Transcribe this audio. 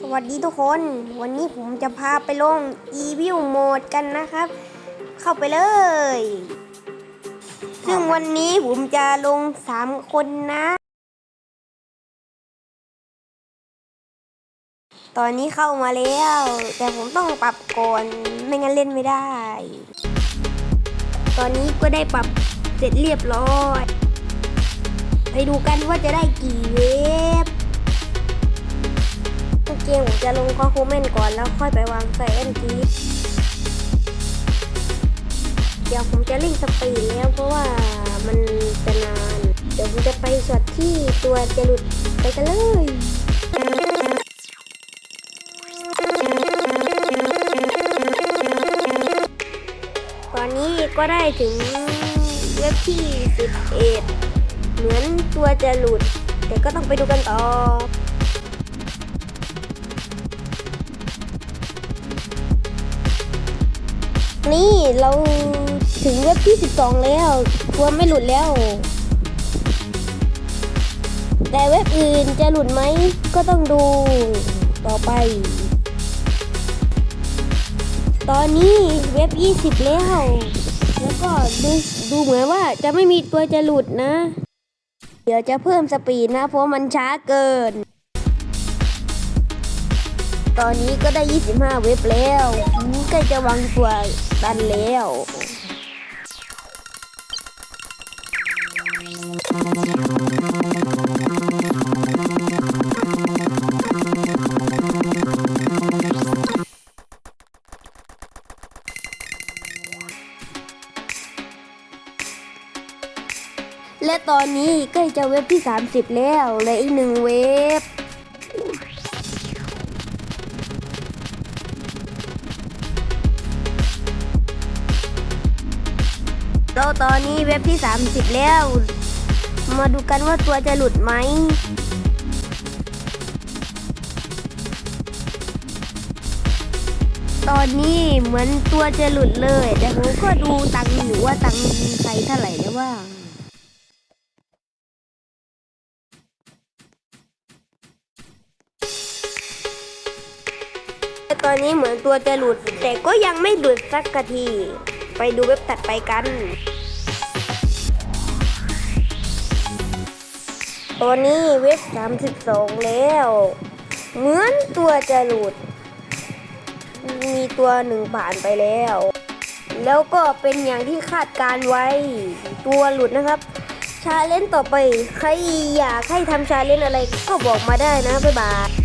สวัสดีทุกคน วันนี้ผมจะพาไปลง Evil Mode กันนะครับ เข้าไปเลย ซึ่งวันนี้ผมจะลง 3 คนนะ ตอนนี้เข้ามาแล้ว แต่ผมต้องปรับก่อน ไม่งั้นเล่นไม่ได้ ตอนนี้ก็ได้ปรับเสร็จเรียบร้อย ไปดูกันว่าจะได้กี่เวฟ จะลงคอคูเมนก่อนแล้วค่อยไปวางใส่แอนทีเดี๋ยวผมจะเร่งสปีดแล้วเพราะว่ามันจะนาน เดี๋ยวผมจะไปช็อตที่ตัวจะหลุดไปกันเลยตอนนี้ก็ได้ถึงเว็บที่ 11 เหมือนตัวจะหลุด แต่ก็ต้องไปดูกันต่อ นี่เราถึงเว็บที่ 12 แล้วกลัวไม่หลุดแล้ว แต่เว็บอื่นจะหลุดไหมก็ต้องดูต่อไป ตอนนี้เว็บ 20 แล้ว แล้วก็ดูดูเหมือนว่าจะไม่มีตัวจะหลุดนะ เดี๋ยวจะเพิ่มสปีดนะเพราะมันช้าเกิน ตอนนี้ก็ได้ 25 เว็บแล้วใกล้จะวางตัวดันแล้ว และตอนนี้ใกล้จะเว็บที่ 30 แล้วเหลืออีกหนึ่งเว็บ เราตอนนี้เว็บที่ 30 แล้ว มาดูกันว่าตัวจะหลุดไหมตอนนี้เหมือนตัวจะหลุดเลย แต่ผมก็ดูตังค์อยู่ว่าตังค์ใครเท่าไหร่แล้วว่างแต่ตอนนี้เหมือนตัวจะหลุด แต่ก็ยังไม่หลุดสักที ไปดูเว็บตัดไปกันตอนนี้เว็บ 32 แล้ว เหมือนตัวจะหลุด มีตัวหนึ่งผ่านไปแล้ว แล้วก็เป็นอย่างที่คาดการไว้ ตัวหลุดนะครับ ชาเลนจ์ต่อไป ใครอยากให้ทำชาเลนจ์อะไรก็บอกมาได้นะ บ๊ายบาย